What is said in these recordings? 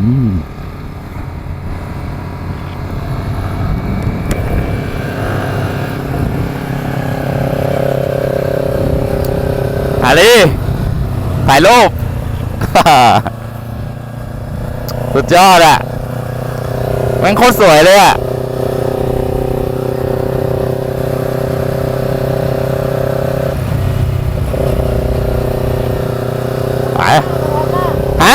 อาลีถ่ายรูปสุดยอดอะมันโคตรสวยเลยอะไปฮะ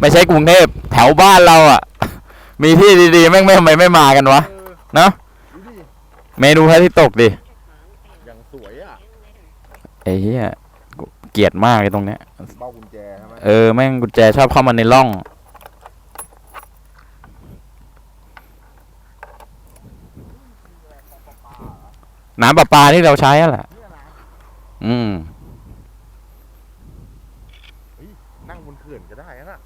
ไม่ใช่กรุงเทพแถวบ้านเราอะ มีที่ดีๆแม่งไม่ทำไมไม่มากันวะเออเนาะดูดิเมนูพระอาที่ตกดิอย่างสวยอะไอ้เหี้ยกูเกลียดมากเลยตรงเนี้ยเบ้ากุญแจใช่ไหมเออแม่งกุญแจชอบเข้ามาในร่องน้ำประปาที่เราใช้อะแหละเนี่ยนะอืมโื่นก็ได้นะ